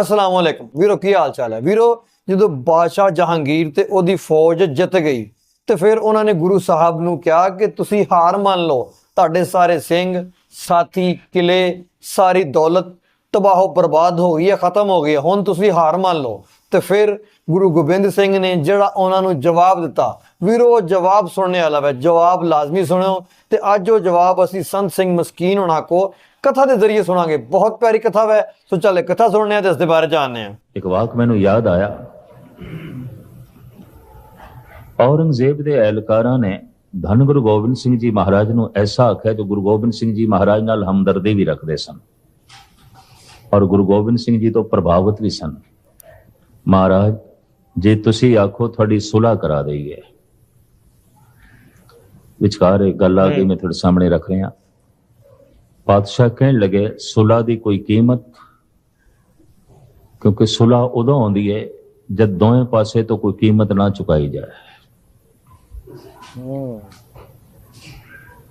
ਅਸਲਾਮ ਵਾਲੇਕਮ ਵੀਰੋ, ਕੀ ਹਾਲ ਚਾਲ ਹੈ? ਵੀਰੋ, ਜਦੋਂ ਬਾਦਸ਼ਾਹ ਜਹਾਂਗੀਰ ਤੇ ਉਹਦੀ ਫੌਜ ਜਿੱਤ ਗਈ, ਤੇ ਫਿਰ ਉਹਨਾਂ ਨੇ ਗੁਰੂ ਸਾਹਿਬ ਨੂੰ ਕਿਹਾ ਕਿ ਤੁਸੀਂ ਹਾਰ ਮੰਨ ਲਓ, ਤੁਹਾਡੇ ਸਾਰੇ ਸਿੰਘ, ਸਾਥੀ, ਕਿਲੇ, ਸਾਰੀ ਦੌਲਤ ਤਬਾਹੋ ਬਰਬਾਦ ਹੋ ਗਈ ਹੈ, ਖਤਮ ਹੋ ਗਈ ਹੈ, ਹੁਣ ਤੁਸੀਂ ਹਾਰ ਮੰਨ ਲਓ। ਤੇ ਫਿਰ ਗੁਰੂ ਗੋਬਿੰਦ ਸਿੰਘ ਨੇ ਜਿਹੜਾ ਉਹਨਾਂ ਨੂੰ ਜਵਾਬ ਦਿੱਤਾ, ਵੀਰੋ, ਉਹ ਜਵਾਬ ਸੁਣਨੇ ਵਾਲਾ ਹੈ ਜਵਾਬ ਲਾਜ਼ਮੀ ਸੁਣਿਓ, ਤੇ ਅੱਜ ਉਹ ਜਵਾਬ ਅਸੀਂ ਸੰਤ ਸਿੰਘ ਮਸਕੀਨ ਹੋਣਾ ਕੋ ਕਥਾ ਦੇ ਜ਼ਰੀਏ ਸੁਣਾਂਗੇ। ਬਹੁਤ ਪਿਆਰੀ ਕਥਾ ਹੈ ਸੋ ਚੱਲੇ ਕਥਾ ਸੁਣਨੇ ਆ ਤੇ ਇਸ ਦੇ ਬਾਰੇ ਜਾਣਨੇ ਆ। ਇੱਕ ਵਾਕ ਮੈਨੂੰ ਯਾਦ ਆਇਆ। ਔਰੰਗਜ਼ੇਬ ਦੇ ਅਹਿਲਕਾਰਾਂ ਨੇ ਧੰਨ ਗੁਰੂ ਗੋਬਿੰਦ ਸਿੰਘ ਜੀ ਮਹਾਰਾਜ ਨੂੰ ਐਸਾ ਆਖਿਆ ਜੋ ਗੁਰੂ ਗੋਬਿੰਦ ਸਿੰਘ ਜੀ ਮਹਾਰਾਜ ਨਾਲ ਹਮਦਰਦੀ ਵੀ ਰੱਖਦੇ ਸਨ। ਔਰ ਗੁਰੂ ਗੋਬਿੰਦ ਸਿੰਘ ਜੀ ਤੋਂ ਪ੍ਰਭਾਵਿਤ ਵੀ ਸਨ। ਮਹਾਰਾਜ ਜੇ ਤੁਸੀਂ ਆਖੋ ਤੁਹਾਡੀ ਸੁਲ੍ਹਾ ਕਰਾ ਦਈਏ। ਵਿਚਕਾਰ ਇੱਕ ਗੱਲ ਆ ਗਈ ਮੈਂ ਤੁਹਾਡੇ ਸਾਹਮਣੇ ਰੱਖ ਰਿਹਾ। ਪਾਤਸ਼ਾਹ ਕਹਿਣ ਲੱਗੇ ਸੁਲ੍ਹਾ ਦੀ ਕੋਈ ਕੀਮਤ? ਕਿਉਂਕਿ ਸੁਲ੍ਹਾ ਉਦੋਂ ਆਉਂਦੀ ਹੈ ਜਦ ਦੋਵੇਂ ਪਾਸੇ ਤੋਂ ਕੋਈ ਕੀਮਤ ਨਾ ਚੁਕਾਈ ਜਾਏ।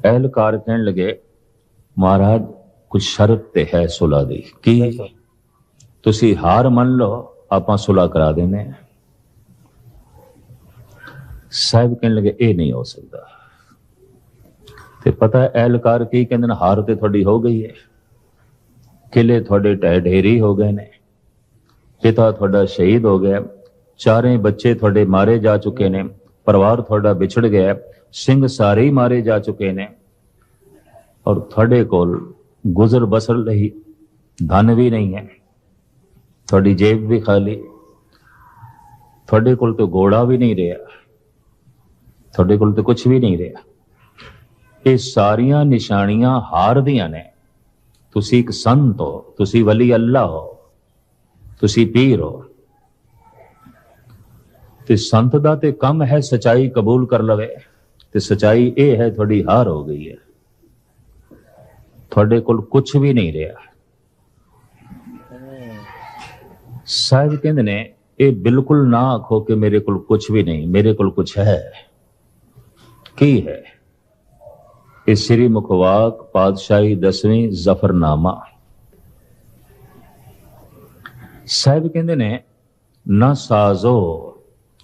ਅਹਿਲਕਾਰ ਕਹਿਣ ਲੱਗੇ ਮਹਾਰਾਜ ਕੁਝ ਸ਼ਰਤ ਤੇ ਹੈ ਸੁਲ੍ਹਾ ਦੀ। ਕੀ? ਤੁਸੀਂ ਹਾਰ ਮੰਨ ਲਓ ਆਪਾਂ ਸੁਲ੍ਹਾ ਕਰਾ ਦਿੰਦੇ ਸਾਹਿਬ ਕਹਿਣ ਲੱਗੇ ਇਹ ਨਹੀਂ ਹੋ ਸਕਦਾ। ਤੇ ਪਤਾ ਹੈ ਅਹਿਲਕਾਰ ਕੀ ਕਹਿੰਦੇ ਨੇ, ਹਾਰ ਤੇ ਤੁਹਾਡੀ ਹੋ ਗਈ ਹੈ। ਕਿਲੇ ਤੁਹਾਡੇ ਢਹਿ ਢੇਰੀ ਹੋ ਗਏ ਨੇ। ਪਿਤਾ ਤੁਹਾਡਾ ਸ਼ਹੀਦ ਹੋ ਗਿਆ। ਚਾਰੇ ਬੱਚੇ ਤੁਹਾਡੇ ਮਾਰੇ ਜਾ ਚੁੱਕੇ ਨੇ। ਪਰਿਵਾਰ ਤੁਹਾਡਾ ਵਿਛੜ ਗਿਆ। ਸਿੰਘ ਸਾਰੇ ਹੀ ਮਾਰੇ ਜਾ ਚੁੱਕੇ ਨੇ। ਔਰ ਤੁਹਾਡੇ ਕੋਲ ਗੁਜ਼ਰ ਬਸਰ ਲਈ ਧਨ ਵੀ ਨਹੀਂ ਹੈ। ਤੁਹਾਡੀ ਜੇਬ ਵੀ ਖਾਲੀ। ਤੁਹਾਡੇ ਕੋਲ ਤੇ ਘੋੜਾ ਵੀ ਨਹੀਂ ਰਿਹਾ। ਤੁਹਾਡੇ ਕੋਲ ਤੇ ਕੁਝ ਵੀ ਨਹੀਂ ਰਿਹਾ। ਇਹ ਸਾਰੀਆਂ ਨਿਸ਼ਾਨੀਆਂ ਹਾਰ ਦੀਆਂ ਨੇ। ਤੁਸੀਂ ਇੱਕ ਸੰਤ ਹੋ, ਤੁਸੀਂ ਵਲੀ ਅੱਲਾ ਹੋ, ਤੁਸੀਂ ਪੀਰ ਹੋ। ਤੇ ਸੰਤ ਦਾ ਤੇ ਕੰਮ ਹੈ ਸਚਾਈ ਕਬੂਲ ਕਰ ਲਵੇ, ਤੇ ਸਚਾਈ ਇਹ ਹੈ ਤੁਹਾਡੀ ਹਾਰ ਹੋ ਗਈ ਹੈ। ਤੁਹਾਡੇ ਕੋਲ ਕੁਝ ਵੀ ਨਹੀਂ ਰਿਹਾ। ਸਾਹਿਬ ਕਹਿੰਦੇ ਨੇ, ਇਹ ਬਿਲਕੁਲ ਨਾ ਆਖੋ ਕਿ ਮੇਰੇ ਕੋਲ ਕੁਝ ਵੀ ਨਹੀਂ, ਮੇਰੇ ਕੋਲ ਕੁਝ ਹੈ। ਕੀ ਹੈ? ਇਹ ਸ੍ਰੀ ਮੁਖਵਾਕ ਪਾਤਸ਼ਾਹੀ ਦਸਵੀਂ ਜ਼ਫਰਨਾਮਾ। ਸਾਹਿਬ ਕਹਿੰਦੇ ਨੇ, ਨਾ ਸਾਜ਼ੋ,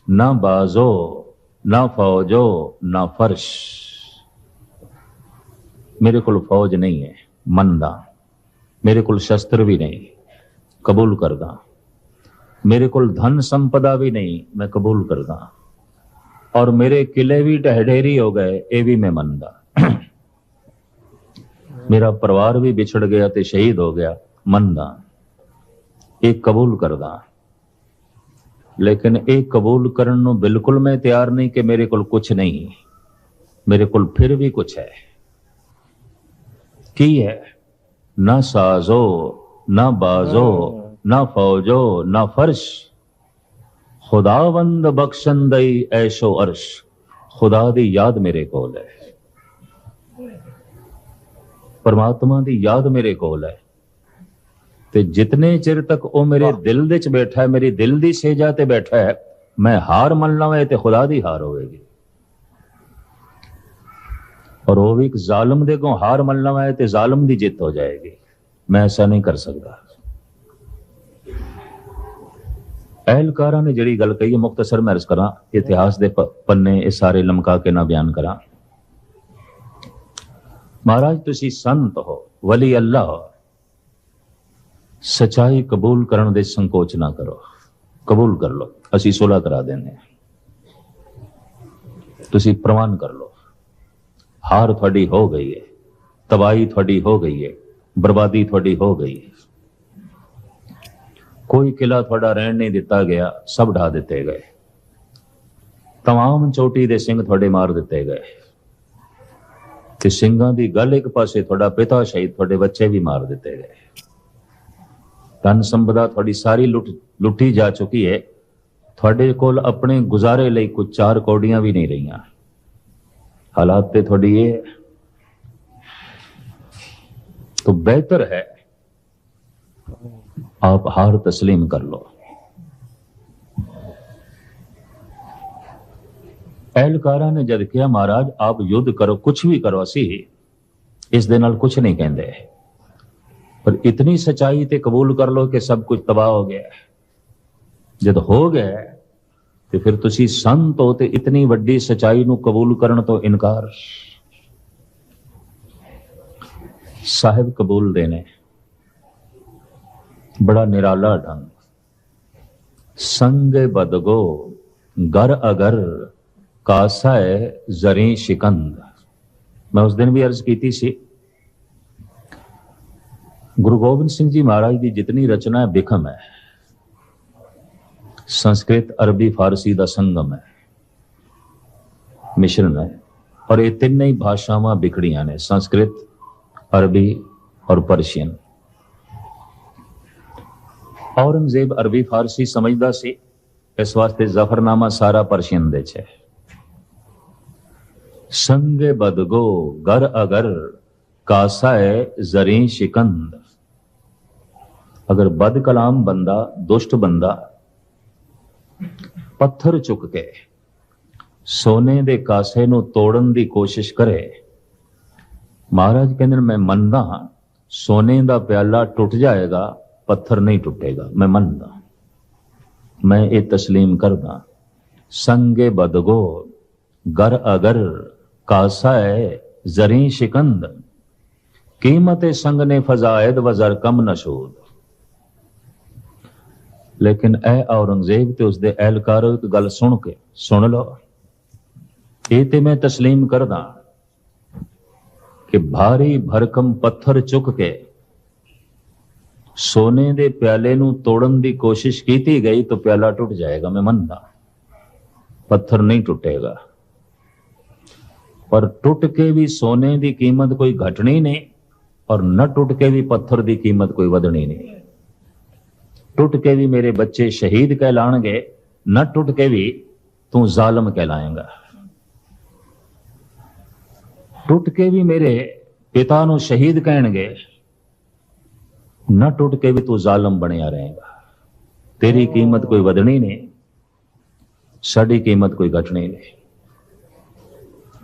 ਨਾ ਬਾਜ਼ੋ, ਨਾ ਫੌਜੋ, ਨਾ ਫਰਸ਼। ਮੇਰੇ ਕੋਲ ਫੌਜ ਨਹੀਂ ਹੈ, ਮੰਨਦਾ। ਮੇਰੇ ਕੋਲ ਸ਼ਸਤਰ ਵੀ ਨਹੀਂ, ਕਬੂਲ ਕਰਦਾ। ਮੇਰੇ ਕੋਲ ਧਨ ਸੰਪਦਾ ਵੀ ਨਹੀਂ, ਮੈਂ ਕਬੂਲ ਕਰਦਾ। ਔਰ ਮੇਰੇ ਕਿਲੇ ਵੀ ਢਹਿ ਹੋ ਗਏ, ਇਹ ਵੀ ਮੈਂ ਮੰਨਦਾ। ਮੇਰਾ ਪਰਿਵਾਰ ਵੀ ਵਿਛੜ ਗਿਆ ਤੇ ਸ਼ਹੀਦ ਹੋ ਗਿਆ, ਮੰਨਦਾ। ਇਹ ਕਬੂਲ ਕਰਦਾ। ਲੇਕਿਨ ਇਹ ਕਬੂਲ ਕਰਨ ਨੂੰ ਬਿਲਕੁਲ ਮੈਂ ਤਿਆਰ ਨਹੀਂ ਕਿ ਮੇਰੇ ਕੋਲ ਕੁਝ ਨਹੀਂ। ਮੇਰੇ ਕੋਲ ਫਿਰ ਵੀ ਕੁਝ ਹੈ। ਕੀ ਹੈ? ਨਾ ਸਾਜ਼ੋ, ਨਾ ਬਾਜ਼ੋ, ਨਾ ਫੌਜੋ, ਨਾ ਫਰਸ਼। ਖੁਦਾਵੰਦ ਬਖਸ਼ੰਦਈ ਐਸ਼ੋ ਅਰਸ਼। ਖੁਦਾ ਦੀ ਯਾਦ ਮੇਰੇ ਕੋਲ ਹੈ। ਪਰਮਾਤਮਾ ਦੀ ਯਾਦ ਮੇਰੇ ਕੋਲ ਹੈ। ਤੇ ਜਿਤਨੇ ਚਿਰ ਤੱਕ ਉਹ ਮੇਰੇ ਦਿਲ ਦੇ ਚ ਬੈਠਾ ਹੈ ਮੇਰੀ ਦਿਲ ਦੀ ਸੇਜਾ ਤੇ ਬੈਠਾ ਹੈ ਮੈਂ ਹਾਰ ਮੰਨ ਲਵਾਂ ਤੇ ਖੁਦਾ ਦੀ ਹਾਰ ਹੋਵੇਗੀ। ਔਰ ਉਹ ਵੀ ਇੱਕ ਜ਼ਾਲਮ ਦੇ ਕੋਲ ਹਾਰ ਮੰਨ ਲਵਾਂ ਤੇ ਜ਼ਾਲਮ ਦੀ ਜਿੱਤ ਹੋ ਜਾਏਗੀ। ਮੈਂ ਐਸਾ ਨਹੀਂ ਕਰ ਸਕਦਾ। ਅਹਿਲਕਾਰਾਂ ਨੇ ਜਿਹੜੀ ਗੱਲ ਕਹੀ ਹੈ ਮੁਖਤਸਰ ਮੈਂ ਅਰਜ਼ ਕਰਾਂ ਇਤਿਹਾਸ ਦੇ ਪੰਨੇ ਇਹ ਸਾਰੇ ਲਮਕਾ ਕੇ ਨਾ ਬਿਆਨ ਕਰਾਂ। ਮਹਾਰਾਜ ਤੁਸੀਂ ਸੰਤ ਹੋ ਵਲੀ ਅੱਲਾ ਹੋ ਸਚਾਈ ਕਬੂਲ ਕਰਨ ਦੇ ਸੰਕੋਚ ਨਾ ਕਰੋ ਕਬੂਲ ਕਰ ਲਓ ਅਸੀਂ ਸੁਲਾ ਕਰਾ ਦਿੰਦੇ ਹਾਂ ਤੁਸੀਂ ਪ੍ਰਵਾਨ ਕਰ ਲਓ ਹਾਰ ਤੁਹਾਡੀ ਹੋ ਗਈ ਹੈ ਤਬਾਈ ਤੁਹਾਡੀ ਹੋ ਗਈ ਹੈ ਬਰਬਾਦੀ ਤੁਹਾਡੀ ਹੋ ਗਈ ਹੈ ਕੋਈ ਕਿਲਾ ਤੁਹਾਡਾ ਰਹਿਣ ਨਹੀਂ ਦਿੱਤਾ ਗਿਆ ਸਭ ਢਾ ਦਿੱਤੇ ਗਏ तमाम ਚੋਟੀ ਦੇ ਸਿੰਘ ਤੁਹਾਡੇ ਮਾਰ ਦਿੱਤੇ ਗਏ ਕਿ ਸਿੰਘਾਂ ਦੀ ਗੱਲ ਇੱਕ ਪਾਸੇ ਤੁਹਾਡਾ ਪਿਤਾ ਸ਼ਹੀਦ ਤੁਹਾਡੇ ਬੱਚੇ ਵੀ ਮਾਰ ਦਿੱਤੇ ਗਏ। ਧਨ ਸੰਪਦਾ ਤੁਹਾਡੀ ਸਾਰੀ ਲੁੱਟ, ਲੁੱਟੀ ਜਾ ਚੁੱਕੀ ਹੈ ਤੁਹਾਡੇ ਕੋਲ ਆਪਣੇ ਗੁਜ਼ਾਰੇ ਲਈ ਕੋਈ ਚਾਰ ਕੌੜੀਆਂ ਵੀ ਨਹੀਂ ਰਹੀਆਂ। ਹਾਲਾਤ ਤੇ ਤੁਹਾਡੀ ਇਹ ਤਾਂ ਬਿਹਤਰ ਹੈ। ਆਪ ਹਾਰ تسلیم ਕਰ ਲੋ ਅਹਿਲਕਾਰਾਂ ਨੇ ਜਦ ਕਿਹਾ, ਮਹਾਰਾਜ, ਆਪ ਯੁੱਧ ਕਰੋ ਕੁਝ ਵੀ ਕਰੋ ਅਸੀਂ, ਇਸ ਦੇ ਨਾਲ ਕੁਝ ਨਹੀਂ ਕਹਿੰਦੇ। ਪਰ ਇਤਨੀ ਸਚਾਈ ਤੇ ਕਬੂਲ ਕਰ ਲਓ ਕਿ ਸਭ ਕੁਝ ਤਬਾਹ ਹੋ ਗਿਆ ਜਦ ਹੋ ਗਿਆ ਤੇ ਫਿਰ ਤੁਸੀਂ ਸੰਤ ਹੋ ਤੇ ਇਤਨੀ ਵੱਡੀ ਸਚਾਈ ਨੂੰ ਕਬੂਲ ਕਰਨ ਤੋਂ ਇਨਕਾਰ। ਸਾਹਿਬ ਕਬੂਲਦੇ ਨੇ ਬੜਾ ਨਿਰਾਲਾ ਢੰਗ। ਸੰਗ ਬਦਗੋ ਗਰ ਅਗਰ ਕਾਸਾ ਹੈ ਜ਼ਰੀ ਸ਼ਿਕੰਦ। ਮੈਂ ਉਸ ਦਿਨ ਵੀ ਅਰਜ਼ ਕੀਤੀ ਸੀ। ਗੁਰੂ ਗੋਬਿੰਦ ਸਿੰਘ ਜੀ ਮਹਾਰਾਜ ਦੀ ਜਿਤਨੀ ਰਚਨਾ ਹੈ ਬਿਖਮ ਹੈ, ਸੰਸਕ੍ਰਿਤ ਅਰਬੀ ਫਾਰਸੀ ਦਾ ਸੰਗਮ ਹੈ ਮਿਸ਼ਰਣ ਹੈ, ਔਰ ਇਹ ਤਿੰਨੇ ਹੀ ਭਾਸ਼ਾਵਾਂ ਵਿਖੜੀਆਂ ਨੇ, ਸੰਸਕ੍ਰਿਤ, ਅਰਬੀ ਔਰ ਪਰਸ਼ੀਅਨ। ਔਰੰਗਜ਼ੇਬ ਅਰਬੀ ਫਾਰਸੀ ਸਮਝਦਾ ਸੀ, ਇਸ ਵਾਸਤੇ ਜ਼ਫਰਨਾਮਾ ਸਾਰਾ ਪਰਸ਼ੀਅਨ ਦੇ ਚ ਹੈ। ਸੰਗ ਬਦਗੋ ਗਰ ਅਗਰ, ਕਾਸਾਏ ਜ਼ਰੀ ਸ਼ਿਕੰਦ। ਅਗਰ ਬਦ ਕਲਾਮ ਬੰਦਾ, ਦੁਸ਼ਟ ਬੰਦਾ, ਪੱਥਰ ਚੁੱਕ ਕੇ ਸੋਨੇ ਦੇ ਕਾਸੇ ਨੂੰ ਤੋੜਨ ਦੀ ਕੋਸ਼ਿਸ਼ ਕਰੇ, ਮਹਾਰਾਜ ਕਹਿੰਦੇ ਨੇ, ਮੈਂ ਮੰਨਦਾ ਹਾਂ, ਸੋਨੇ ਦਾ ਪਿਆਲਾ ਟੁੱਟ ਜਾਏਗਾ, ਪੱਥਰ ਨਹੀਂ ਟੁੱਟੇਗਾ, ਮੈਂ ਮੰਨਦਾ ਮੈਂ ਇਹ ਤਸਲੀਮ ਕਰਦਾ ਸੰਗੇ ਬਦਗੋ ਗਰ ਅਗਰ ਕਾਸਾ ਹੈ, ਜ਼ਰੀ ਸ਼ਿਕੰਦ। ਕੀਮਤ ਸੰਗ ਨੇ ਫਜ਼ਾਇਦ ਵਜ਼ਰ ਕਮ ਨਸ਼ੂਦ ਲੇਕਿਨ ਇਹ ਔਰੰਗਜ਼ੇਬ ਤੇ ਉਸਦੇ ਅਹਿਲਕਾਰੋ ਗੱਲ ਸੁਣ ਕੇ, ਸੁਣ ਲਓ। ਇਹ ਤੇ ਮੈਂ ਤਸਲੀਮ ਕਰਦਾ ਕਿ ਭਾਰੀ ਭਰਕਮ ਪੱਥਰ ਚੁੱਕ ਕੇ ਸੋਨੇ ਦੇ ਪਿਆਲੇ ਨੂੰ ਤੋੜਨ ਦੀ ਕੋਸ਼ਿਸ਼ ਕੀਤੀ ਗਈ ਤਾਂ ਪਿਆਲਾ ਟੁੱਟ ਜਾਏਗਾ, ਮੈਂ ਮੰਨਦਾ। ਪੱਥਰ ਨਹੀਂ ਟੁੱਟੇਗਾ। ਪਰ ਟੁੱਟ ਕੇ ਵੀ ਸੋਨੇ ਦੀ ਕੀਮਤ ਕੋਈ ਘਟਣੀ ਨਹੀਂ ਔਰ ਨਾ ਟੁੱਟ ਕੇ ਵੀ ਪੱਥਰ ਦੀ ਕੀਮਤ ਕੋਈ ਵਧਣੀ ਨਹੀਂ। ਟੁੱਟ ਕੇ ਵੀ ਮੇਰੇ ਬੱਚੇ ਸ਼ਹੀਦ ਕਹਿਲਾਣਗੇ, ਨਾ ਟੁੱਟ ਕੇ ਵੀ ਤੂੰ ਜ਼ਾਲਮ ਕਹਿਲਾਏਗਾ। ਟੁੱਟ ਕੇ ਵੀ ਮੇਰੇ ਪਿਤਾ ਨੂੰ ਸ਼ਹੀਦ ਕਹਿਣਗੇ, ਨਾ ਟੁੱਟ ਕੇ ਵੀ ਤੂੰ ਜ਼ਾਲਮ ਬਣਿਆ ਰਹੇਗਾ। ਤੇਰੀ ਕੀਮਤ ਕੋਈ ਵਧਣੀ ਨਹੀਂ, ਸਾਡੀ ਕੀਮਤ ਕੋਈ ਘਟਣੀ ਨਹੀਂ।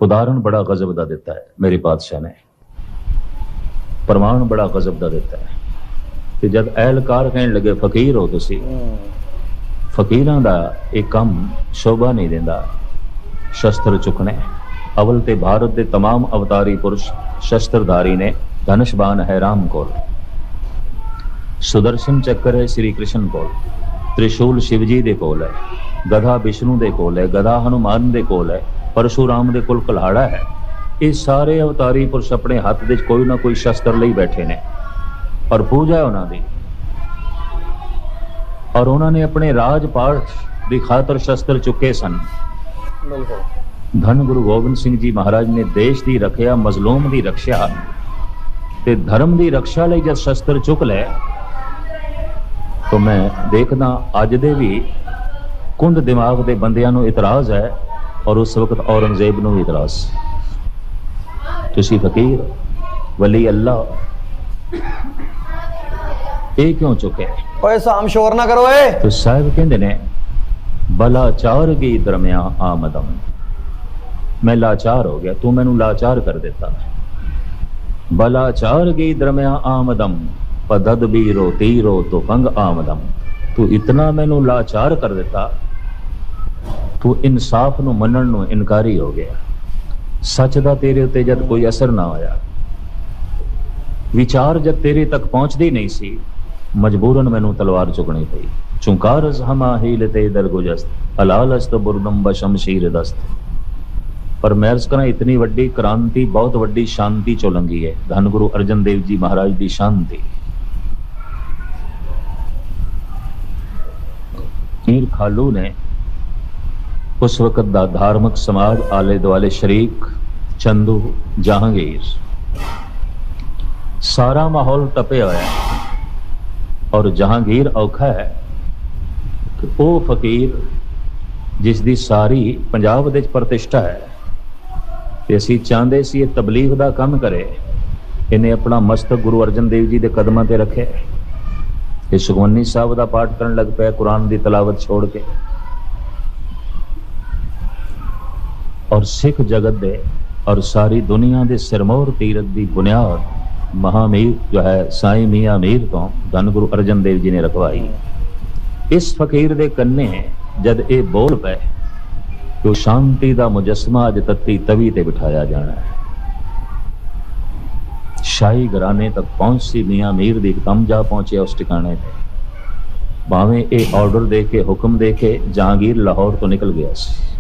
ਉਦਾਹਰਣ ਬੜਾ ਗਜ਼ਬ ਦਾ ਦਿੱਤਾ ਹੈ ਮੇਰੇ ਪਾਤਸ਼ਾਹ ਨੇ ਪ੍ਰਮਾਣ ਬੜਾ ਗਜ਼ਬ ਦਾ ਦਿੱਤਾ ਹੈ ਕਿ ਜਦ ਅਹਿਲਕਾਰ ਕਹਿਣ ਲੱਗੇ ਫਕੀਰ ਹੋ ਤੁਸੀਂ ਫਕੀਰਾਂ ਦਾ ਇਹ ਕੰਮ ਸ਼ੋਭਾ ਨਹੀਂ ਦਿੰਦਾ ਸ਼ਸਤਰ ਚੁੱਕਣੇ ਅਵਲ ਤੇ ਭਾਰਤ ਦੇ तमाम ਅਵਤਾਰੀ ਪੁਰਸ਼ ਸ਼ਸਤਰਧਾਰੀ ਨੇ ਧਨਸ਼ਬਾਨ ਹੈ ਰਾਮ ਕੋਲ ਸੁਦਰਸ਼ਨ ਚੱਕਰ ਹੈ ਸ੍ਰੀ ਕ੍ਰਿਸ਼ਨ ਕੋਲ ਤ੍ਰਿਸ਼ੂਲ ਸ਼ਿਵਜੀ ਦੇ ਕੋਲ ਹੈ ਗਧਾ ਵਿਸ਼ਨੂੰ ਦੇ ਕੋਲ ਹੈ ਗਧਾ ਹਨੂਮਾਨ ਦੇ ਕੋਲ ਹੈ ਪਰਸ਼ੂਰਾਮ ਦੇ ਕੋਲ ਕਲਾੜਾ ਹੈ। ਇਹ ਸਾਰੇ ਅਵਤਾਰੀ ਪੁਰਸ਼ ਆਪਣੇ ਹੱਥ ਵਿੱਚ ਕੋਈ ਨਾ ਕੋਈ ਸ਼ਸਤਰ ਲਈ ਬੈਠੇ ਨੇ। ਪਰ ਪੂਜਾ ਉਹਨਾਂ ਦੀ। ਔਰ ਉਹਨਾਂ ਨੇ ਆਪਣੇ ਰਾਜ ਪਾਠ ਦੀ ਖਾਤਰ ਸ਼ਸਤਰ ਚੁੱਕੇ ਸਨ। ਬਿਲਕੁਲ ਧੰਨ ਗੁਰੂ ਗੋਬਿੰਦ ਸਿੰਘ ਜੀ ਮਹਾਰਾਜ ਨੇ ਦੇਸ਼ ਦੀ ਰੱਖਿਆ, ਮਜ਼ਲੂਮ ਦੀ ਰੱਖਿਆ ਤੇ ਧਰਮ ਦੀ ਰੱਖਿਆ ਲਈ ਜਦ ਸ਼ਸਤਰ ਚੁੱਕ ਲੈ ਤਾਂ ਮੈਂ ਦੇਖਦਾ ਅੱਜ ਦੇ ਵੀ ਕੁੰਡ ਦਿਮਾਗ ਦੇ ਬੰਦਿਆਂ ਨੂੰ ਇਤਰਾਜ਼ ਹੈ ਔਰ ਉਸ ਵਕਤ ਔਰੰਗਜ਼ੇਬ ਨੂੰ ਵੀ ਇਤਰਾਜ਼ ਸੀ। ਤੁਸੀਂ ਫਕੀਰ ਵਲੀ ਅੱਲਾ ਇਹ ਕਿਉਂ ਚੁੱਕੇ ਓਏ ਸਾਮ ਸ਼ੋਰ ਨਾ ਕਰੋ ਏ ਤੋ ਸਾਹਿਬ ਕਹਿੰਦੇ ਨੇ ਬਲਾਚਾਰ ਕੀ ਦਰਮਿਆ ਆਮਦਮ ਮੈਂ ਲਾਚਾਰ ਹੋ ਗਿਆ ਤੂੰ ਮੈਨੂੰ ਲਾਚਾਰ ਕਰ ਦਿੱਤਾ ਬਲਾਚਾਰ ਕੀ ਦਰਮਿਆ ਆਮਦਮ ਪਦਦ ਵੀ ਰੋ ਤੀਰੋ ਤੋ ਫੰਗ ਆਮਦਮ ਤੂੰ ਇਤਨਾ ਮੈਨੂੰ ਲਾਚਾਰ ਕਰ ਦਿੱਤਾ ਤੂੰ ਇਨਸਾਫ ਨੂੰ ਮੰਨਣ ਨੂੰ ਇਨਕਾਰੀ ਹੋ ਗਿਆ। ਸੱਚ ਦਾ ਤੇਰੇ ਉੱਤੇ ਜਦ ਕੋਈ ਅਸਰ ਨਾ ਹੋਇਆ। ਵਿਚਾਰ ਜਦ ਤੇਰੇ ਤੱਕ ਪਹੁੰਚਦੀ ਨਹੀਂ ਸੀ, ਮਜਬੂਰਨ ਮੈਨੂੰ ਤਲਵਾਰ ਚੁਕਣੀ ਪਈ। ਚੁੰਕਾਰ ਹਮਾ ਹੀਲਤੇ ਦਰ ਗੁਜਸਤ ਅਲਾਲਸਤ ਬੁਰਦਮ ਬਸ਼ਮਸ਼ੀਰ ਦਸਤ। ਪਰ ਮੈਂ ਅਰਜ਼ ਕਰਾਂ, ਇਤਨੀ ਵੱਡੀ ਕ੍ਰਾਂਤੀ, ਬਹੁਤ ਵੱਡੀ ਸ਼ਾਂਤੀ ਚੋਂ ਲੰਗੀ ਹੈ। ਧੰਨ ਗੁਰੂ ਅਰਜਨ ਦੇਵ ਜੀ ਮਹਾਰਾਜ ਦੀ ਸ਼ਾਂਤੀ ਮੀਰ ਖਾਲੂ ਨੇ ਉਸ ਵਕਤ ਦਾ ਧਾਰਮਿਕ ਸਮਾਜ ਆਲੇ ਦੁਆਲੇ ਸ਼ਰੀਕ ਚੰਦੂ ਜਹਾਂਗੀਰ ਸਾਰਾ ਮਾਹੌਲ ਟਪਿਆ ਹੋਇਆ ਹੈ ਔਰ ਜਹਾਂਗੀਰ ਔਖਾ ਹੈ ਕਿ ਉਹ ਫਕੀਰ ਜਿਸ ਦੀ ਸਾਰੀ ਪੰਜਾਬ ਦੇ ਵਿੱਚ ਪ੍ਰਤਿਸ਼ਠਾ ਹੈ ਤੇ ਅਸੀਂ ਚਾਹੁੰਦੇ ਸੀ ਇਹ ਤਬਲੀਗ ਦਾ ਕੰਮ ਕਰੇ ਇਹਨੇ ਆਪਣਾ ਮਸਤਕ ਗੁਰੂ ਅਰਜਨ ਦੇਵ ਜੀ ਦੇ ਕਦਮਾਂ ਤੇ ਰੱਖਿਆ ਇਹ ਸੁਖਮਨੀ ਸਾਹਿਬ ਦਾ ਪਾਠ ਕਰਨ ਲੱਗ ਪਿਆ ਕੁਰਾਨ ਦੀ ਤਲਾਵਤ ਛੋੜ ਕੇ ਔਰ ਸਿੱਖ ਜਗਤ ਦੇ ਔਰ ਸਾਰੀ ਦੁਨੀਆ ਦੇ ਸਿਰਮੌਰ ਤੀਰਥ ਦੀ ਬੁਨਿਆਦ ਮਹਾਮੀਰ ਜੋ ਹੈ, ਸਾਈਂ ਮੀਆਂ ਮੀਰ ਤੋਂ ਧੰਨ ਗੁਰੂ ਅਰਜਨ ਦੇਵ ਜੀ ਨੇ ਰਖਵਾਈ। ਇਸ ਫਕੀਰ ਦੇ ਕੰਨੇ ਜਦ ਇਹ ਬੋਲ ਪਏ ਕਿ ਸ਼ਾਂਤੀ ਦਾ ਮੁਜਸਮਾ ਅੱਜ ਤੱਤੀ ਤਵੀ ਤੇ ਬਿਠਾਇਆ ਜਾਣਾ ਹੈ। ਸ਼ਾਹੀ ਘਰਾਣੇ ਤੱਕ ਸੀ ਮੀਆਂ ਮੀਰ ਦੀ ਕੰਮ ਜਾ ਪਹੁੰਚਿਆ ਉਸ ਟਿਕਾਣੇ ਤੇ। ਭਾਵੇਂ ਇਹ ਆਰਡਰ ਦੇ ਕੇ, ਹੁਕਮ ਦੇ ਕੇ ਜਹਾਂਗੀਰ ਲਾਹੌਰ ਤੋਂ ਨਿਕਲ ਗਿਆ ਸੀ।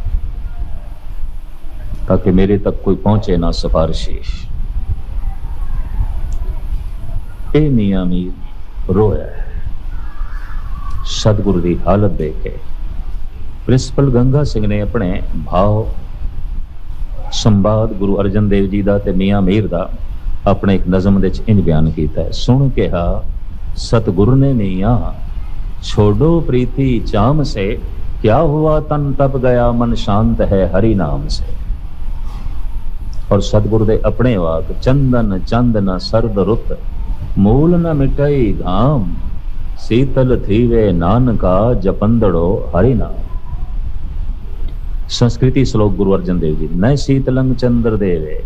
ਤਾਂ ਕਿ ਮੇਰੇ ਤੱਕ ਕੋਈ ਪਹੁੰਚੇ ਨਾ ਸਿਫਾਰਿਸ਼ੀ ਇਹ ਮੀਆਂ ਮੀਰ ਰੋਇਆ ਹੈ। ਸਤਿਗੁਰੂ ਦੀ ਹਾਲਤ ਦੇਖ ਕੇ ਪ੍ਰਿੰਸੀਪਲ ਗੰਗਾ ਸਿੰਘ ਨੇ ਆਪਣੇ ਭਾਵ ਸੰਵਾਦ ਗੁਰੂ ਅਰਜਨ ਦੇਵ ਜੀ ਦਾ ਤੇ ਮੀਆਂ ਮੀਰ ਦਾ ਆਪਣੇ ਇੱਕ ਨਜ਼ਮ ਦੇ ਵਿੱਚ ਇੰਜ ਬਿਆਨ ਕੀਤਾ ਹੈ ਸੁਣ ਕਿਹਾ ਸਤਿਗੁਰ ਨੇ ਮੀਆਂ ਛੋੜੋ ਪ੍ਰੀਤੀ ਚਾਮ ਸੇ क्या हुआ तन तप गया मन शांत है हरि नाम से ਔਰ ਸਤਿਗੁਰ ਦੇ ਆਪਣੇ ਵਾਕ, ਚੰਦਨ ਚੰਦਨ, ਸਰਦ ਰੁੱਤ, ਮੂਲ ਨ ਮਿਟਈ ਧਾਮ, ਸੀਤਲ ਥੀਵੇ ਨਾਨਕਾ, ਜਪੰਦੜੋ ਹਰੀ ਨਾਮ। ਸੰਸਕ੍ਰਿਤੀ ਸ਼ਲੋਕ ਗੁਰੂ ਅਰਜਨ ਦੇਵ ਜੀ ਨੈ ਸੀਤਲੰਗ ਚੰਦਰ ਦੇਵੇ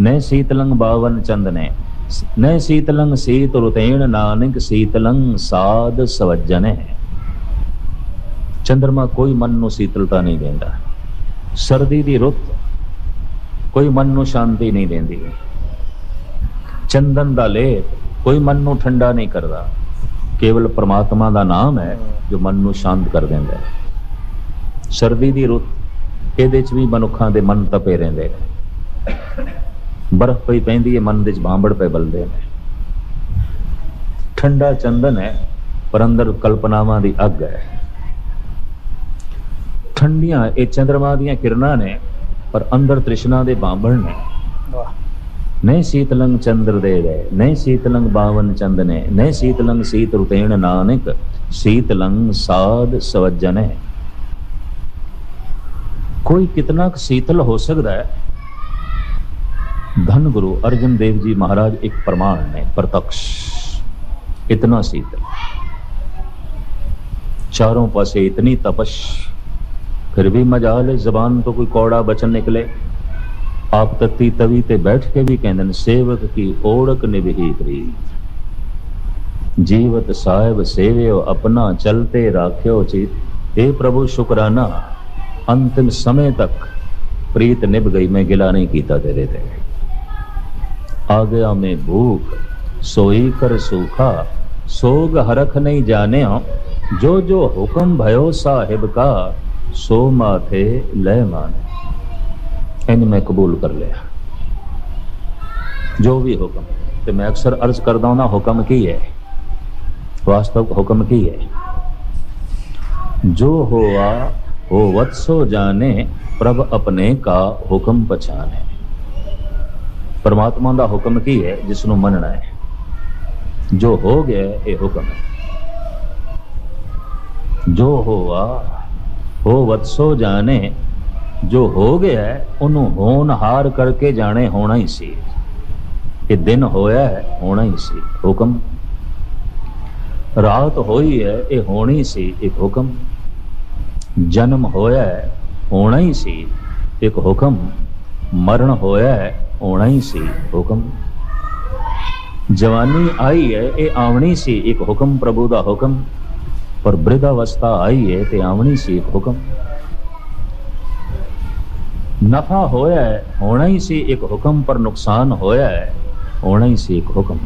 ਨੈ ਸੀਤਲੰਗ ਬਾਵਨ ਚੰਦਨੇ ਨੈ ਸੀਤਲੰਗ ਸੀਤ ਰੁਤੇਣ ਨਾਨਕ, ਸੀਤਲੰਗ ਸਾਧ ਸਵਜਨੇ। ਚੰਦਰਮਾ ਕੋਈ ਮਨ ਨੂੰ ਸੀਤਲਤਾ ਨਹੀਂ ਦਿੰਦਾ। ਸਰਦੀ ਦੀ ਰੁੱਤ ਕੋਈ ਮਨ ਨੂੰ ਸ਼ਾਂਤੀ ਨਹੀਂ ਦਿੰਦੀ। ਚੰਦਨ ਦਾ ਲੇਪ ਕੋਈ ਮਨ ਨੂੰ ਠੰਡਾ ਨਹੀਂ ਕਰਦਾ। ਕੇਵਲ ਪ੍ਰਮਾਤਮਾ ਦਾ ਨਾਮ ਹੈ ਜੋ ਮਨ ਨੂੰ ਸ਼ਾਂਤ ਕਰ ਦਿੰਦਾ ਹੈ। ਸਰਦੀ ਦੀ ਰੁੱਤ ਇਹਦੇ ਚ ਵੀ ਮਨੁੱਖਾਂ ਦੇ ਮਨ ਤਪੇ ਰਹਿੰਦੇ ਨੇ। ਬਰਫ਼ ਪਈ ਪੈਂਦੀ ਹੈ, ਮਨ ਦੇ ਚ ਬਾਂਬੜ ਪਏ ਬਲਦੇ ਨੇ। ਠੰਡਾ ਚੰਦਨ ਹੈ, ਪਰ ਅੰਦਰ ਕਲਪਨਾਵਾਂ ਦੀ ਅੱਗ ਹੈ। ਠੰਡੀਆਂ ਇਹ ਚੰ드ਰਮਾ ਦੀਆਂ ਕਿਰਨਾਂ ਨੇ ਪਰ ਅੰਦਰ ਤ੍ਰਿਸ਼ਨਾ ਦੇ ਬਾਂਭਣ ਨੇ। ਵਾਹ। ਸੀਤਲੰਗ ਚੰਦਰ ਦੇ ਗਏ ਨੈ ਸੀਤਲੰਗ ਬਾਵਨ ਚੰਦਨੇ ਨੈ ਸੀਤਲੰਗ ਸੀਤ ਰੁਤੇਣ ਨਾਨਕ ਸੀਤਲੰਗ ਸਾਧ ਸਵਜਨੇ। ਕੋਈ ਕਿਤਨਾ ਕੁ ਸੀਤਲ ਹੋ ਸਕਦਾ ਹੈ? ਧੰਨ ਗੁਰੂ ਅਰਜਨ ਦੇਵ ਜੀ ਮਹਾਰਾਜ ਇੱਕ ਪ੍ਰਮਾਣ ਨੇ ਪ੍ਰਤਕਸ਼। ਇਤਨਾ ਸੀਤਲ। ਚਾਰੋਂ ਪਾਸੇ ਇਤਨੀ ਤਪਸ਼। پھر بھی مجال زبان تو کوئی کوڑا بچن نکلے۔ آپ تتی توی تے بیٹھ کے بھی کہندن، سیوک کی اوڑک نبھی کری۔ جیوت صاحب سیویو اپنا چلتے راکھیو چیت اے پربو شکرانہ۔ انتم سمیں تک پریت نب گئی، میں گلا نہیں کیتا تیرے تھے آگیا میں بھوک، سوئی کر سوکھا۔ سوگ ہرکھ نہیں جانے ہوں جو جو حکم بھیو صاحب کا۔ ਸੋ ਮਾਥੇ ਲੈ ਮਾਨ। ਇਹਨ ਮੈਂ ਕਬੂਲ ਕਰ ਲਿਆ। ਜੋ ਵੀ ਹੁਕਮ, ਤੇ ਮੈਂ ਅਕਸਰ ਅਰਜ਼ ਕਰਦਾ ਹਾਂ ਹੁਕਮ ਕੀ ਹੈ? ਵਾਸਤਵ ਹੁਕਮ ਕੀ ਹੈ? ਜੋ ਹੋਆ, ਹੋਵਤ ਸੋ ਜਾਣੇ, ਪ੍ਰਭ ਆਪਣੇ ਕਾ ਹੁਕਮ ਪਛਾਣੇ। ਪਰਮਾਤਮਾ ਦਾ ਹੁਕਮ ਕੀ ਹੈ? ਜਿਸ ਨੂੰ ਮੰਨਣਾ ਹੈ। ਜੋ ਹੋ ਗਿਆ, ਇਹ ਹੁਕਮ ਹੈ। ਜੋ ਹੋਆ ਹੋ ਵਤਸੋ ਜਾਣੇ। ਜੋ ਹੋ ਗਿਆ ਹੈ, ਉਹਨੂੰ ਹੋਣਹਾਰ ਕਰਕੇ ਜਾਣੇ ਹੋਣਾ ਹੀ ਸੀ। ਇਹ ਦਿਨ ਹੋਇਆ ਹੋਣਾ ਹੀ ਸੀ। ਹੁਕਮ? ਰਾਤ ਹੋਈ ਹੈ ਇਹ ਹੋਣੀ ਸੀ ਇੱਕ ਹੁਕਮ। ਜਨਮ ਹੋਇਆ ਹੋਣਾ ਹੀ ਸੀ ਇੱਕ ਹੁਕਮ। ਮਰਨ ਹੋਇਆ ਹੈ ਹੋਣਾ ਹੀ ਸੀ ਹੁਕਮ। ਜਵਾਨੀ ਆਈ ਹੈ ਇਹ ਆਉਣੀ ਸੀ ਇੱਕ ਹੁਕਮ ਪ੍ਰਭੂ ਦਾ ਹੁਕਮ। ਪਰ ਬ੍ਰਿਧ ਅਵਸਥਾ ਆਈ ਹੈ ਤੇ ਆਵਣੀ ਸੀ ਇੱਕ ਹੁਕਮ। ਨਫਾ ਹੋਇਆ ਹੈ, ਹੋਣਾ ਹੀ ਸੀ ਇੱਕ ਹੁਕਮ, ਪਰ ਨੁਕਸਾਨ ਹੋਇਆ ਹੈ, ਹੋਣਾ ਹੀ ਸੀ ਇੱਕ ਹੁਕਮ।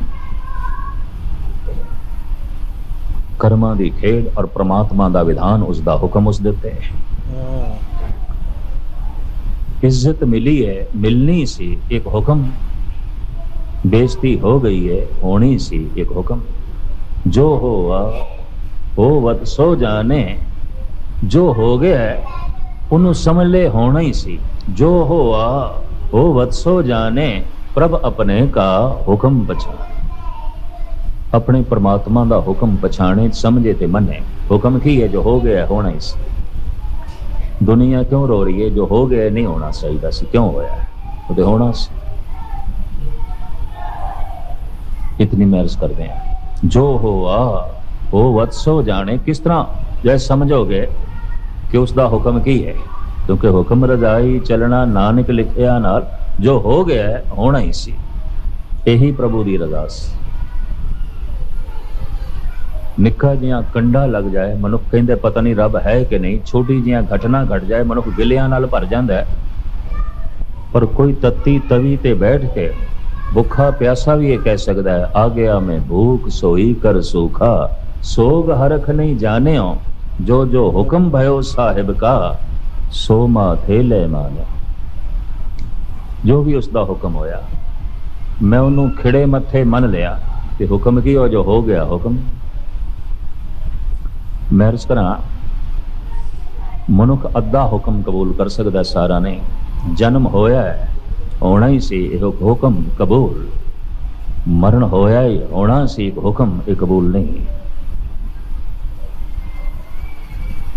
ਕਰਮਾਂ ਦੀ ਖੇਡ ਔਰ ਪ੍ਰਮਾਤਮਾ ਦਾ ਵਿਧਾਨ ਉਸ ਦਾ ਹੁਕਮ ਉਸ ਦੇ ਹੈ ਇੱਜ਼ਤ ਮਿਲੀ ਹੈ, ਮਿਲਣੀ ਸੀ ਇੱਕ ਹੁਕਮ। ਬੇਇੱਜ਼ਤੀ ਹੋ ਗਈ ਹੈ, ਹੋਣੀ ਸੀ ਇੱਕ ਹੁਕਮ। ਜੋ ਹੋਆ ਹੋਵਤ ਸੋ ਜਾਣੇ। ਜੋ ਹੋ ਗਿਆ, ਉਹਨੂੰ ਸਮਝ ਲੈ ਹੋਣਾ ਹੀ ਸੀ। ਜੋ ਹੋਆ, ਹੋਵਤ ਸੋ ਜਾਣੇ, ਪ੍ਰਭ ਆਪਣੇ ਕਾ ਹੁਕਮ ਬਚਾ ਆਪਣੇ ਪ੍ਰਮਾਤਮਾ ਦਾ ਹੁਕਮ ਪਛਾਣੇ, ਸਮਝੇ ਤੇ ਮੰਨੇ। ਹੁਕਮ ਕੀ ਹੈ ਜੋ ਹੋ ਗਿਆ, ਹੋਣਾ ਹੀ ਸੀ। ਦੁਨੀਆ ਕਿਉਂ ਰੋ ਰਹੀ ਹੈ, ਜੋ ਹੋ ਗਿਆ, ਨਹੀਂ ਹੋਣਾ ਚਾਹੀਦਾ ਸੀ। ਕਿਉਂ ਹੋਇਆ? ਹੈ? ਉਹ ਤੇ ਹੋਣਾ ਸੀ। ਇਤਨੀ ਮਹਿਰਸ ਕਰਦੇ हैं ਜੋ ਹੋਆ ਉਹ ਵਤਸੋ ਜਾਣੇ ਕਿਸ ਤਰ੍ਹਾਂ? ਜੇ ਸਮਝੋਗੇ ਕਿ ਉਸ ਦਾ ਹੁਕਮ ਕੀ ਹੈ? ਕਿਉਂਕਿ ਹੁਕਮ ਰਜ਼ਾਈ ਚੱਲਣਾ ਨਾਨਕ ਲਿਖਿਆ ਨਾਲ ਜੋ ਹੋ ਗਿਆ ਹੋਣਾ ਹੀ ਸੀ। ਇਹੀ ਪ੍ਰਭੂ ਦੀ ਰਜ਼ਾ ਸੀ। ਨਿੱਕਾ ਜਿਹਾ ਕੰਡਾ ਲੱਗ ਜਾਏ, ਮਨੁੱਖ ਕਹਿੰਦੇ ਪਤਾ ਨਹੀਂ ਰੱਬ ਹੈ ਕਿ ਨਹੀਂ। ਛੋਟੀ ਜਿਹਾ ਘਟਨਾ ਘਟ ਜਾਏ, ਮਨੁੱਖ ਗਿਲਿਆਂ ਨਾਲ ਭਰ ਜਾਂਦਾ ਹੈ। ਪਰ ਕੋਈ ਤੱਤੀ ਤਵੀ ਤੇ ਬੈਠ ਕੇ ਭੁੱਖਾ ਪਿਆਸਾ ਵੀ ਇਹ ਕਹਿ ਸਕਦਾ ਹੈ, ਆ ਗਿਆ ਮੈਂ ਭੂਖ, ਸੋਈ ਕਰ ਸੂਖਾ। ਸੋਗ ਹਰਖ ਨਹੀਂ ਜਾਣਿਓ, ਜੋ ਜੋ ਹੁਕਮ ਭਇਓ ਸਾਹਿਬ ਕਾ, ਸੋ ਮਾਥੇ ਲੈ ਮਾਨਿਓ। ਜੋ ਵੀ ਉਸ ਦਾ ਹੁਕਮ ਹੋਇਆ, ਮੈਂ ਉਹਨੂੰ ਖਿੜੇ ਮੱਥੇ ਮੰਨ ਲਿਆ ਤੇ ਹੁਕਮ ਕੀ ਹੋ ਜੋ ਹੋ ਗਿਆ ਹੁਕਮ। ਮੈਂ ਅਰਜ਼ ਕਰਾਂ, ਮਨੁੱਖ ਅੱਧਾ ਹੁਕਮ ਕਬੂਲ ਕਰ ਸਕਦਾ ਸਾਰਾ ਨਹੀਂ, ਜਨਮ ਹੋਇਆ ਹੈ, ਹੋਣਾ ਹੀ ਸੀ ਇਹ ਹੁਕਮ ਕਬੂਲ। ਮਰਨ ਹੋਇਆ ਹੀ ਹੋਣਾ ਸੀ ਹੁਕਮ ਇਹ ਕਬੂਲ ਨਹੀਂ।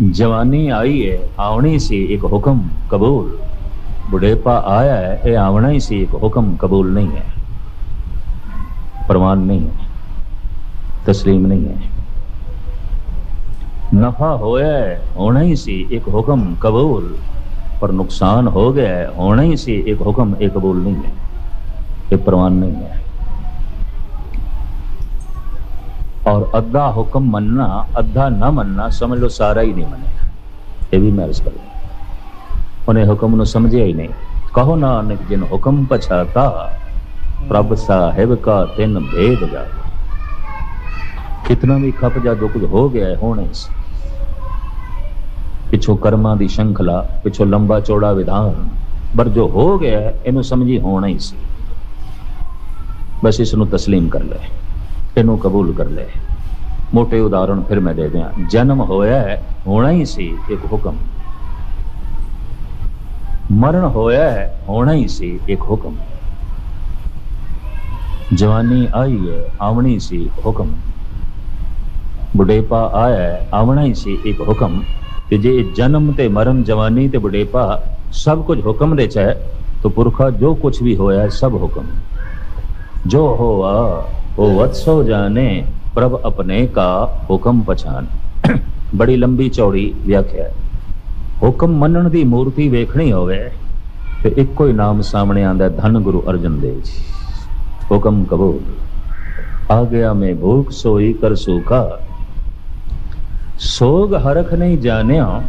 ਜਵਾਨੀ ਆਈ ਹੈ ਆਉਣੀ ਸੀ ਇੱਕ ਹੁਕਮ ਕਬੂਲ ਬੁਢੇਪਾ ਆਇਆ ਹੈ ਇਹ ਆਉਣਾ ਹੀ ਸੀ ਇੱਕ ਹੁਕਮ ਕਬੂਲ ਨਹੀਂ ਹੈ ਪ੍ਰਮਾਣ ਨਹੀਂ ਹੈ ਤਸਲੀਮ ਨਹੀਂ ਹੈ ਨਫਾ ਹੋਇਆ ਹੈ ਹੋਣਾ ਹੀ ਸੀ ਇੱਕ ਹੁਕਮ ਕਬੂਲ ਪਰ ਨੁਕਸਾਨ ਹੋ ਗਿਆ ਹੈ ਹੋਣਾ ਹੀ ਸੀ ਇੱਕ ਹੁਕਮ ਇਹ ਕਬੂਲ ਨਹੀਂ ਹੈ ਇਹ ਪ੍ਰਮਾਣ ਨਹੀਂ ਔਰ ਅੱਧਾ ਹੁਕਮ ਮੰਨਣਾ, ਅੱਧਾ ਨਾ ਮੰਨਣਾ, ਸਮਝ ਲਓ ਸਾਰਾ ਹੀ ਨਹੀਂ ਮੰਨਣਾ ਇਹ ਵੀ ਮੈਂ ਅਰਜ਼ ਕਰਦਾ ਉਹਨੇ ਹੁਕਮ ਨੂੰ ਸਮਝਿਆ ਹੀ ਨਹੀਂ। ਕਹੋ ਨਾਨਕ, ਜਿਨ ਹੁਕਮ ਪਛਾਤਾ, ਪ੍ਰਭ ਸਾਹਿਬ ਕਾ ਤਿੰਨ ਭੇਦ ਜਾ ਕਿਤਨਾ ਵੀ ਖੱਪ ਜਾ ਜੋ ਕੁਝ ਹੋ ਗਿਆ ਹੋਣੇ ਪਿਛੋ ਕਰਮਾਂ ਦੀ ਸ਼ੰਖਲਾ, ਪਿਛੋ ਲੰਬਾ ਚੌੜਾ ਵਿਧਾਨ, ਪਰ ਜੋ ਹੋ ਗਿਆ, ਇਹਨੂੰ ਸਮਝੀ ਹੋਣਾ ਹੀ ਸੀ। ਬਸ ਇਸ ਨੂੰ تسلیم ਕਰ ਲੈ ਤੈਨੂੰ ਕਬੂਲ ਕਰ ਲੈ। ਮੋਟੇ ਉਦਾਹਰਣ ਫਿਰ ਮੈਂ ਦੇ ਦਿਆਂ। ਜਨਮ ਹੋਇਆ ਹੋਣਾ ਹੀ ਸੀ ਇੱਕ ਹੁਕਮ। ਮਰਨ ਹੋਇਆ ਹੋਣਾ ਹੀ ਸੀ ਇੱਕ ਹੁਕਮ। ਜਵਾਨੀ ਆਈ ਹੈ, ਆਵਣੀ ਸੀ ਹੁਕਮ। ਬੁਢੇਪਾ ਆਇਆ ਆਵਣਾ ਹੀ ਸੀ ਇੱਕ ਹੁਕਮ। ਤੇ ਜੇ ਜਨਮ ਤੇ ਮਰਨ, ਜਵਾਨੀ ਤੇ ਬੁਢੇਪਾ ਸਭ ਕੁਝ ਹੁਕਮ ਦੇ ਚ ਹੈ, ਤੋ ਪੁਰਖਾ ਜੋ ਕੁਛ ਵੀ ਹੋਇਆ ਸਭ ਹੁਕਮ। ਜੋ ਹੋਆ वो वत्सो जाने प्रभ अपने का ਹੁਕਮ ਪਛਾਨ ਬੜੀ ਲੰਬੀ ਚੌੜੀ ਵਿਆਖਿਆ ਹੈ ਹੁਕਮ ਮੰਨਣ ਦੀ ਮੂਰਤੀ ਵੇਖਣੀ ਹੋਵੇ ਤੇ ਇੱਕੋ ਹੀ ਨਾਮ ਸਾਹਮਣੇ ਆਂਦਾ ਧੰਨ ਗੁਰੂ ਅਰਜਨ ਦੇਵ ਜੀ ਹੁਕਮ ਕਬੂਲ ਆ ਗਿਆ ਮੈਂ ਭੂਖ ਸੋਈ ਕਰ ਸੂਖਾ ਸੋਗ ਹਰਖ ਨਹੀਂ ਜਾਣਿਆ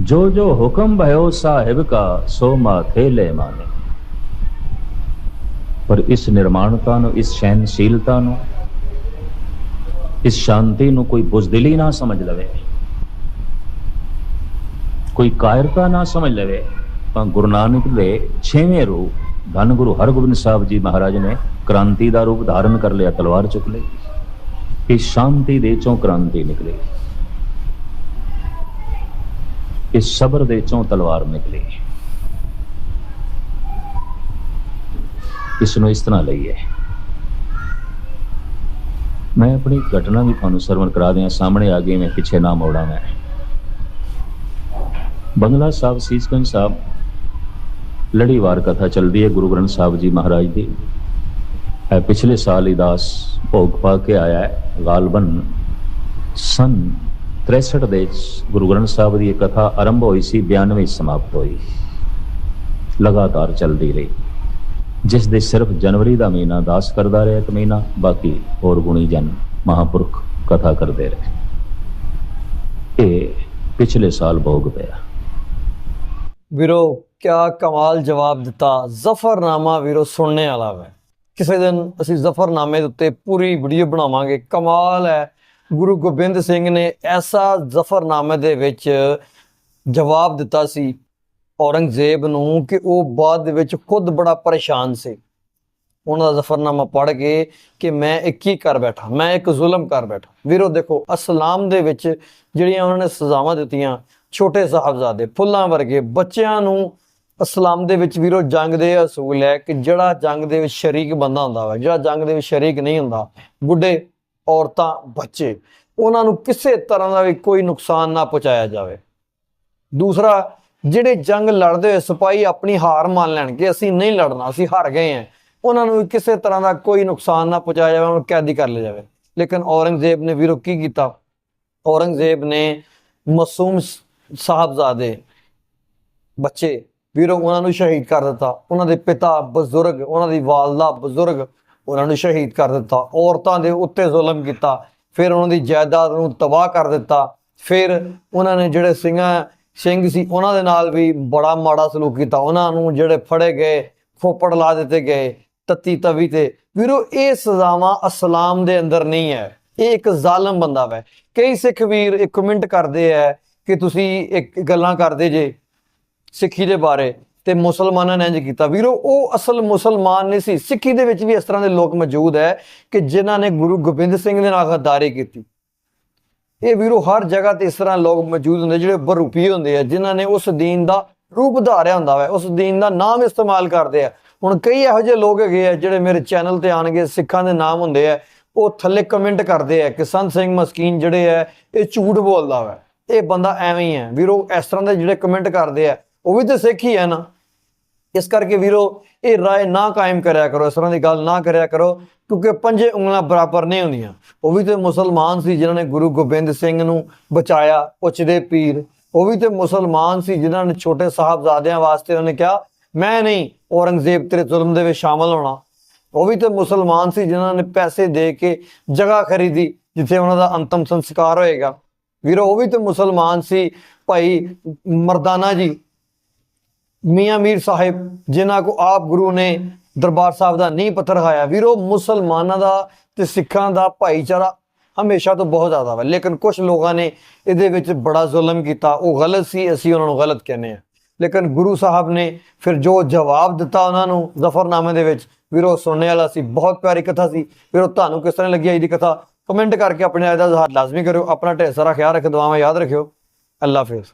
ਜੋ ਜੋ ਹੁਕਮ ਭਇਓ ਸਾਹਿਬ ਕਾ ਸੋ ਮਾਥੇ ਲੈ ਮਾਨੇ ਪਰ ਇਸ ਨਿਰਮਾਣਤਾ ਨੂੰ, ਇਸ ਸਹਿਨਸ਼ੀਲਤਾ ਨੂੰ, ਇਸ ਸ਼ਾਂਤੀ ਨੂੰ ਕੋਈ ਬੁਜ਼ਦਿਲੀ ਨਾ ਸਮਝ ਲਵੇ। ਕੋਈ ਕਾਇਰਤਾ ਨਾ ਸਮਝ ਲਵੇ। ਤਾਂ ਗੁਰੂ ਨਾਨਕ ਦੇ 6ਵੇਂ ਰੂਪ, ਧੰਨ ਗੁਰੂ ਹਰਗੋਬਿੰਦ ਸਾਹਿਬ ਜੀ ਮਹਾਰਾਜ ਨੇ ਕ੍ਰਾਂਤੀ ਦਾ ਰੂਪ ਧਾਰਨ ਕਰ ਲਿਆ, ਤਲਵਾਰ ਚੁੱਕ ਲਈ। ਇਸ ਸ਼ਾਂਤੀ ਦੇ ਚੋਂ ਕ੍ਰਾਂਤੀ ਨਿਕਲੀ। ਇਸ ਸਬਰ ਦੇ ਚੋਂ ਤਲਵਾਰ ਨਿਕਲੀ। ਇਸ ਨੂੰ ਇਸ ਤਰ੍ਹਾਂ ਲਈਏ। ਮੈਂ ਆਪਣੀ ਘਟਨਾ ਵੀ ਤੁਹਾਨੂੰ ਸਰਵਣ ਕਰਾ ਦਿਆਂ, ਸਾਹਮਣੇ ਆ ਗਈ ਮੈਂ, ਪਿੱਛੇ ਨਾ ਮੋੜਾਂ ਮੈਂ। ਬੰਗਲਾ ਸਾਹਿਬ ਸੀਸਗੰਜ ਸਾਹਿਬ ਲੜੀਵਾਰ ਕਥਾ ਚੱਲਦੀ ਹੈ ਗੁਰੂ ਗ੍ਰੰਥ ਸਾਹਿਬ ਜੀ ਮਹਾਰਾਜ ਦੀ। ਇਹ ਪਿਛਲੇ ਸਾਲ ਹੀ ਦਾਸ ਭੋਗ ਪਾ ਕੇ ਆਇਆ ਹੈ, ਗਾਲਬਨ। ਸਨ 63 ਦੇ ਗੁਰੂ ਗ੍ਰੰਥ ਸਾਹਿਬ ਦੀ ਇਹ ਕਥਾ ਆਰੰਭ ਹੋਈ ਸੀ 92 ਸਮਾਪਤ ਹੋਈ। ਲਗਾਤਾਰ ਚੱਲਦੀ ਰਹੀ। ਜਿਸ ਦੇ ਸਿਰਫ ਜਨਵਰੀ ਦਾ ਮਹੀਨਾ ਦਾਸ ਕਰਦਾ ਰਿਹਾ ਇੱਕ ਮਹੀਨਾ, ਬਾਕੀ ਹੋਰ ਗੁਣੀ ਜਨ ਮਹਾਪੁਰਖ ਕਥਾ ਕਰਦੇ ਰਹੇ। ਇਹ ਪਿਛਲੇ ਸਾਲ ਭੋਗ ਪਿਆ। ਵੀਰੋ, ਕਿਆ ਕਮਾਲ ਜਵਾਬ ਦਿੱਤਾ। ਜ਼ਫਰਨਾਮਾ ਵੀਰੋ, ਸੁਣਨੇ ਵਾਲਾ ਹੈ ਕਿਸੇ ਦਿਨ ਅਸੀਂ ਜ਼ਫਰਨਾਮੇ ਦੇ ਉੱਤੇ ਪੂਰੀ ਵੀਡੀਓ ਬਣਾਵਾਂਗੇ। ਕਮਾਲ ਹੈ। ਗੁਰੂ ਗੋਬਿੰਦ ਸਿੰਘ ਨੇ ਐਸਾ ਜ਼ਫਰਨਾਮੇ ਦੇ ਵਿੱਚ ਜਵਾਬ ਦਿੱਤਾ ਸੀ ਔਰੰਗਜ਼ੇਬ ਨੂੰ ਕਿ ਉਹ ਬਾਅਦ ਦੇ ਵਿੱਚ ਖੁਦ ਬੜਾ ਪਰੇਸ਼ਾਨ ਸੀ। ਉਹਨਾਂ ਦਾ ਜ਼ਫਰਨਾਮਾ ਪੜ੍ਹ ਕੇ ਕਿ ਮੈਂ ਇੱਕ ਕੀ ਕਰ ਬੈਠਾ, ਮੈਂ ਇੱਕ ਜ਼ੁਲਮ ਕਰ ਬੈਠਾ। ਵੀਰੋ ਦੇਖੋ, ਅਸਲਾਮ ਦੇ ਵਿੱਚ ਜਿਹੜੀਆਂ ਉਹਨਾਂ ਨੇ ਸਜ਼ਾਵਾਂ ਦਿੱਤੀਆਂ, ਛੋਟੇ ਸਾਹਿਬਜ਼ਾਦੇ, ਫੁੱਲਾਂ ਵਰਗੇ ਬੱਚਿਆਂ ਨੂੰ ਇਸਲਾਮ ਦੇ ਵਿੱਚ ਵੀਰੋ ਜੰਗ ਦੇ ਅਸੂਲ ਹੈ ਕਿ ਜਿਹੜਾ ਜੰਗ ਦੇ ਵਿੱਚ ਸ਼ਰੀਕ ਬੰਦਾ ਹੁੰਦਾ ਵਾ, ਜਿਹੜਾ ਜੰਗ ਦੇ ਵਿੱਚ ਸ਼ਰੀਕ ਨਹੀਂ ਹੁੰਦਾ, ਬੁੱਢੇ, ਔਰਤਾਂ, ਬੱਚੇ, ਉਹਨਾਂ ਨੂੰ ਕਿਸੇ ਤਰ੍ਹਾਂ ਦਾ ਵੀ ਕੋਈ ਨੁਕਸਾਨ ਨਾ ਪਹੁੰਚਾਇਆ ਜਾਵੇ। ਦੂਸਰਾ ਜਿਹੜੇ ਜੰਗ ਲੜਦੇ ਹੋਏ ਸਿਪਾਹੀ ਆਪਣੀ ਹਾਰ ਮੰਨ ਲੈਣਗੇ, ਅਸੀਂ ਨਹੀਂ ਲੜਨਾ, ਅਸੀਂ ਹਾਰ ਗਏ ਹਾਂ। ਉਹਨਾਂ ਨੂੰ ਕਿਸੇ ਤਰ੍ਹਾਂ ਦਾ ਕੋਈ ਨੁਕਸਾਨ ਨਾ ਪਹੁੰਚਾਇਆ ਜਾਵੇ, ਉਹਨਾਂ ਨੂੰ ਕੈਦੀ ਕਰ ਲਿਆ ਜਾਵੇ। ਲੇਕਿਨ ਔਰੰਗਜ਼ੇਬ ਨੇ ਵੀਰੋ ਕੀ ਕੀਤਾ? ਔਰੰਗਜ਼ੇਬ ਨੇ ਮਾਸੂਮ ਸਾਹਿਬਜ਼ਾਦੇ ਬੱਚੇ ਵੀਰੋ ਉਹਨਾਂ ਨੂੰ ਸ਼ਹੀਦ ਕਰ ਦਿੱਤਾ। ਉਹਨਾਂ ਦੇ ਪਿਤਾ ਬਜ਼ੁਰਗ, ਉਹਨਾਂ ਦੀ ਵਾਲਦਾ ਬਜ਼ੁਰਗ ਉਹਨਾਂ ਨੂੰ ਸ਼ਹੀਦ ਕਰ ਦਿੱਤਾ। ਔਰਤਾਂ ਦੇ ਉੱਤੇ ਜ਼ੁਲਮ ਕੀਤਾ, ਫਿਰ ਉਹਨਾਂ ਦੀ ਜਾਇਦਾਦ ਨੂੰ ਤਬਾਹ ਕਰ ਦਿੱਤਾ। ਫਿਰ ਉਹਨਾਂ ਨੇ ਜਿਹੜੇ ਸਿੰਘਾਂ ਸਿੰਘ ਸੀ, ਉਹਨਾਂ ਦੇ ਨਾਲ ਵੀ ਬੜਾ ਮਾੜਾ ਸਲੂਕ ਕੀਤਾ। ਉਹਨਾਂ ਨੂੰ ਜਿਹੜੇ ਫੜੇ ਗਏ ਖੋਪੜ ਲਾ ਦਿੱਤੇ ਗਏ, ਤੱਤੀ ਤਵੀ ਤੇ। ਵੀਰੋ, ਇਹ ਸਜ਼ਾਵਾਂ ਇਸਲਾਮ ਦੇ ਅੰਦਰ ਨਹੀਂ ਹੈ। ਇਹ ਇੱਕ ਜ਼ਾਲਮ ਬੰਦਾ ਵੈ। ਕਈ ਸਿੱਖ ਵੀਰ ਇੱਕ ਕਮੈਂਟ ਕਰਦੇ ਆ ਕਿ ਤੁਸੀਂ ਇੱਕ ਗੱਲਾਂ ਕਰਦੇ ਜੇ ਸਿੱਖੀ ਦੇ ਬਾਰੇ ਤੇ ਮੁਸਲਮਾਨਾਂ ਨੇ ਇੰਜ ਕੀਤਾ। ਵੀਰੋ, ਉਹ ਅਸਲ ਮੁਸਲਮਾਨ ਨਹੀਂ ਸੀ। ਸਿੱਖੀ ਦੇ ਵਿੱਚ ਵੀ ਇਸ ਤਰ੍ਹਾਂ ਦੇ ਲੋਕ ਮੌਜੂਦ ਹੈ ਕਿ ਜਿਨ੍ਹਾਂ ਨੇ ਗੁਰੂ ਗੋਬਿੰਦ ਸਿੰਘ ਦੇ ਨਾਲ ਗੱਦਾਰੀ ਕੀਤੀ। ਇਹ ਵੀਰੋ ਹਰ ਜਗ੍ਹਾ ਤੇ ਇਸ ਤਰ੍ਹਾਂ ਲੋਕ ਮੌਜੂਦ ਹੁੰਦੇ, ਜਿਹੜੇ ਬਰੂਪੀ ਹੁੰਦੇ ਆ, ਜਿਨ੍ਹਾਂ ਨੇ ਉਸ ਦੀਨ ਦਾ ਰੂਪ ਧਾਰਿਆ ਹੁੰਦਾ ਵਾ, ਉਸ ਦੀਨ ਦਾ ਨਾਮ ਇਸਤੇਮਾਲ ਕਰਦੇ ਆ। ਹੁਣ ਕਈ ਇਹੋ ਜਿਹੇ ਲੋਕ ਹੈਗੇ ਆ, ਜਿਹੜੇ ਮੇਰੇ ਚੈਨਲ ਤੇ ਆਣਗੇ ਸਿੱਖਾਂ ਦੇ ਨਾਮ ਹੁੰਦੇ ਆ, ਉਹ ਥੱਲੇ ਕਮੈਂਟ ਕਰਦੇ ਆ ਕਿ ਸੰਤ ਸਿੰਘ ਮਸਕੀਨ ਜਿਹੜੇ ਆ, ਇਹ ਝੂਠ ਬੋਲਦਾ ਵਾ। ਇਹ ਬੰਦਾ ਐਵੇਂ ਹੀ ਹੈ ਵੀਰੋ, ਇਸ ਤਰ੍ਹਾਂ ਦੇ ਜਿਹੜੇ ਕਮੈਂਟ ਕਰਦੇ ਆ, ਉਹ ਵੀ ਤੇ ਸਿੱਖ ਹੀ ਹੈ ਨਾ। ਇਸ ਕਰਕੇ ਵੀਰੋ, ਇਹ ਰਾਏ ਨਾ ਕਾਇਮ ਕਰਿਆ ਕਰੋ, ਇਸ ਤਰ੍ਹਾਂ ਦੀ ਗੱਲ ਨਾ ਕਰਿਆ ਕਰੋ, ਕਿਉਂਕਿ ਪੰਜੇ ਉਂਗਲਾਂ ਬਰਾਬਰ ਨਹੀਂ ਹੁੰਦੀਆਂ। ਉਹ ਵੀ ਤੇ ਮੁਸਲਮਾਨ ਸੀ ਜਿਨ੍ਹਾਂ ਨੇ ਗੁਰੂ ਗੋਬਿੰਦ ਸਿੰਘ ਨੂੰ ਬਚਾਇਆ ਪੁੱਛਦੇ ਪੀਰ। ਉਹ ਵੀ ਤੇ ਮੁਸਲਮਾਨ ਸੀ ਜਿਨ੍ਹਾਂ ਨੇ ਛੋਟੇ ਸਾਹਿਬਜ਼ਾਦਿਆਂ ਵਾਸਤੇ ਉਹਨੇ ਕਿਹਾ, ਮੈਂ ਨਹੀਂ ਔਰੰਗਜ਼ੇਬ ਤੇਰੇ ਜ਼ੁਲਮ ਦੇ ਵਿੱਚ ਸ਼ਾਮਲ ਹੋਣਾ। ਉਹ ਵੀ ਤੇ ਮੁਸਲਮਾਨ ਸੀ ਜਿਨ੍ਹਾਂ ਨੇ ਪੈਸੇ ਦੇ ਕੇ ਜਗ੍ਹਾ ਖਰੀਦੀ, ਜਿੱਥੇ ਉਹਨਾਂ ਦਾ ਅੰਤਮ ਸੰਸਕਾਰ ਹੋਏਗਾ। ਵੀਰੋ, ਉਹ ਵੀ ਤੇ ਮੁਸਲਮਾਨ ਸੀ ਭਾਈ ਮਰਦਾਨਾ ਜੀ। ਮੀਆਂ ਮੀਰ ਸਾਹਿਬ, ਜਿਨ੍ਹਾਂ ਕੋ ਆਪ ਗੁਰੂ ਨੇ ਦਰਬਾਰ ਸਾਹਿਬ ਦਾ ਨੀਂਹ ਪੱਥਰ ਰਖਾਇਆ ਵੀਰੋ, ਮੁਸਲਮਾਨਾਂ ਦਾ ਤੇ ਸਿੱਖਾਂ ਦਾ ਭਾਈਚਾਰਾ ਹਮੇਸ਼ਾ ਤੋਂ ਬਹੁਤ ਜ਼ਿਆਦਾ ਵਾ। ਲੇਕਿਨ ਕੁਝ ਲੋਕਾਂ ਨੇ ਇਹਦੇ ਵਿੱਚ ਬੜਾ ਜ਼ੁਲਮ ਕੀਤਾ। ਉਹ ਗਲਤ ਸੀ, ਅਸੀਂ ਉਹਨਾਂ ਨੂੰ ਗਲਤ ਕਹਿੰਦੇ ਆ ਲੇਕਿਨ ਗੁਰੂ ਸਾਹਿਬ ਨੇ ਫਿਰ ਜੋ ਜਵਾਬ ਦਿੱਤਾ ਉਹਨਾਂ ਨੂੰ ਜ਼ਫਰਨਾਮੇ ਦੇ ਵਿੱਚ, ਵੀਰੋ, ਸੁਣਨੇ ਵਾਲਾ ਸੀ, ਬਹੁਤ ਪਿਆਰੀ ਕਥਾ ਸੀ। ਵੀਰੋ, ਤੁਹਾਨੂੰ ਕਿਸ ਤਰ੍ਹਾਂ ਲੱਗੀ ਅੱਜ ਦੀ ਕਥਾ? ਕਮੈਂਟ ਕਰਕੇ ਆਪਣੇ ਰਾਏ ਦਾ ਇਜ਼ਹਾਰ ਲਾਜ਼ਮੀ ਕਰਿਓ, ਆਪਣਾ ਢੇਰ ਸਾਰਾ ਖਿਆਲ ਰੱਖ ਦੁਆਵਾਂ ਯਾਦ ਰੱਖਿਓ। ਅੱਲਾ ਹਾਫਿਜ਼।